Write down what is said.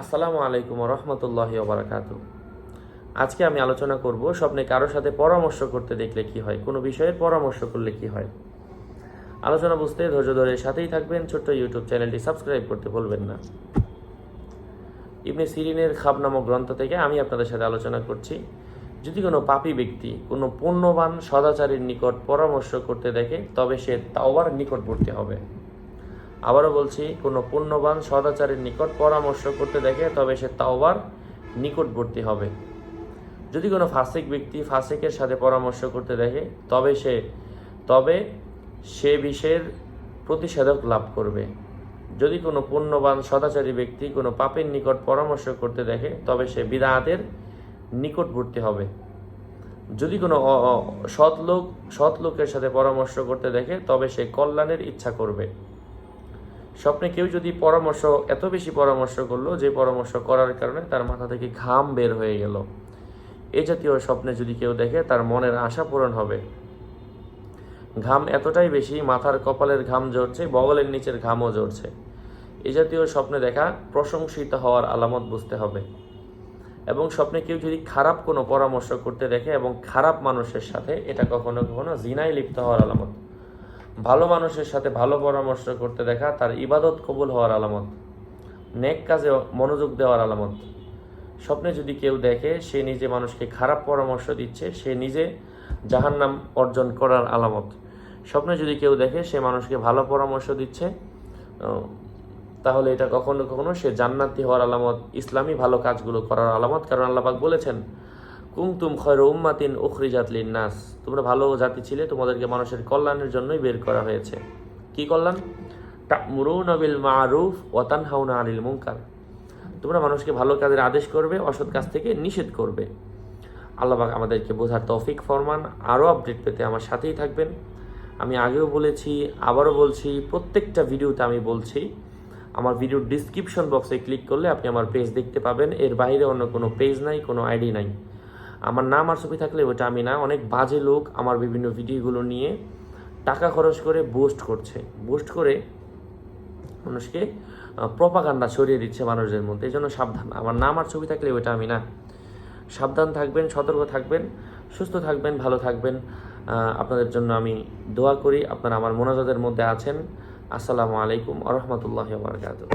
আসসালামু আলাইকুম রহমতুল্লাহ বারাকাত আজকে আমি আলোচনা করব স্বপ্নে কারোর সাথে পরামর্শ করতে দেখলে কি হয়, কোনো বিষয়ের পরামর্শ করলে কি হয়। আলোচনা বুঝতে ধৈর্য ধরে সাথেই থাকবেন, ছোট্ট ইউটিউব চ্যানেলটি সাবস্ক্রাইব করতে ভুলবেন না। ইবনে সিরিনের খাব নামক গ্রন্থ থেকে আমি আপনাদের সাথে আলোচনা করছি। যদি কোনো পাপী ব্যক্তি কোনো পুণ্যবান, সদাচারীর নিকট পরামর্শ করতে দেখে, তবে সে তাওবার নিকটবর্তী হবে। আবারও বলছি, কোনো পুণ্যবান সদাচারের নিকট পরামর্শ করতে দেখে তবে সে তাওবার নিকটবর্তী হবে। যদি কোনো ফাসিক ব্যক্তি ফাসিকের সাথে পরামর্শ করতে দেখে, তবে সে তবে সে বিষয়ের প্রতিষেধক লাভ করবে। যদি কোনো পুণ্যবান সদাচারী ব্যক্তি কোনো পাপের নিকট পরামর্শ করতে দেখে, তবে সে বিদাহাতের নিকটবর্তী হবে। যদি কোনো সৎ লোক সৎ লোকের সাথে পরামর্শ করতে দেখে, তবে সে কল্যাণের ইচ্ছা করবে। স্বপ্নে কেউ যদি পরামর্শ, এত বেশি পরামর্শ করল যে পরামর্শ করার কারণে তার মাথা থেকে ঘাম বের হয়ে গেল। এ জাতীয় স্বপ্নে যদি কেউ দেখে, তার মনের আশা পূরণ হবে। ঘাম এতটাই বেশি, মাথার কপালের ঘাম ঝরছে, বগলের নিচের ঘামও ঝরছে। এ জাতীয় স্বপ্নে দেখা, প্রশংসিত হওয়ার আলামত বুঝতে হবে। এবং স্বপ্নে কেউ যদি খারাপ কোনো পরামর্শ করতে দেখে এবং খারাপ মানুষের সাথে, এটা কখনো কখনো জিনায় লিপ্ত হওয়ার আলামত। ভালো মানুষের সাথে ভালো পরামর্শ করতে দেখা তার ইবাদত কবুল হওয়ার আলামত, নেক কাজে মনোযোগ দেওয়ার আলামত। স্বপ্নে যদি কেউ দেখে সে নিজে মানুষকে খারাপ পরামর্শ দিচ্ছে, সে নিজে জাহান্নাম অর্জন করার আলামত। স্বপ্নে যদি কেউ দেখে সে মানুষকে ভালো পরামর্শ দিচ্ছে তাহলে এটা কখনো কখনো সে জান্নাতি হওয়ার আলামত, ইসলামী ভালো কাজগুলো করার আলামত, কারণ আল্লাপাক বলেছেন কুমতুম খয়র উম্মাতিন উখরিজাত নাস তোমরা ভালো জাতি ছিলে, তোমাদেরকে মানুষের কল্যাণের জন্যই বের করা হয়েছে। কি কল্যাণ? তা'মুরুনা বিল মারুফ ওয়া তানহাউনা আনিল মুনকার। তোমরা মানুষকে ভালো কাজের আদেশ করবে, অসৎ কাজ থেকে নিষেধ করবে। আল্লাহবাক আমাদেরকে বোঝার তৌফিক ফরমান, আরও আপডেট পেতে আমার সাথেই থাকবেন। আমি আগেও বলেছি, আবারও বলছি, প্রত্যেকটা ভিডিওতে আমি বলছি, আমার ভিডিওর ডিসক্রিপশন বক্সে ক্লিক করলে আপনি আমার পেজ দেখতে পাবেন। এর বাইরে অন্য কোনো পেজ নাই, কোনো আইডি নাই। আমার নাম আর ছবি থাকলে ওটা আমি না। অনেক বাজে লোক আমার বিভিন্ন ভিডিওগুলো নিয়ে টাকা খরচ করে বুস্ট করছে। বুস্ট করে মানুষকে প্রপাগান্ডা ছড়িয়ে দিচ্ছে মানুষদের মধ্যে। এই জন্য সাবধান। আমার নাম আর ছবি থাকলে ওটা আমি না। সাবধান থাকবেন, সতর্ক থাকবেন, সুস্থ থাকবেন, ভালো থাকবেন। আপনাদের জন্য আমি দোয়া করি। আপনারা আমার মোনাজাতের মধ্যে আছেন। আসসালামু আলাইকুম আ রহমতুল্লাহ বারকাতুহ।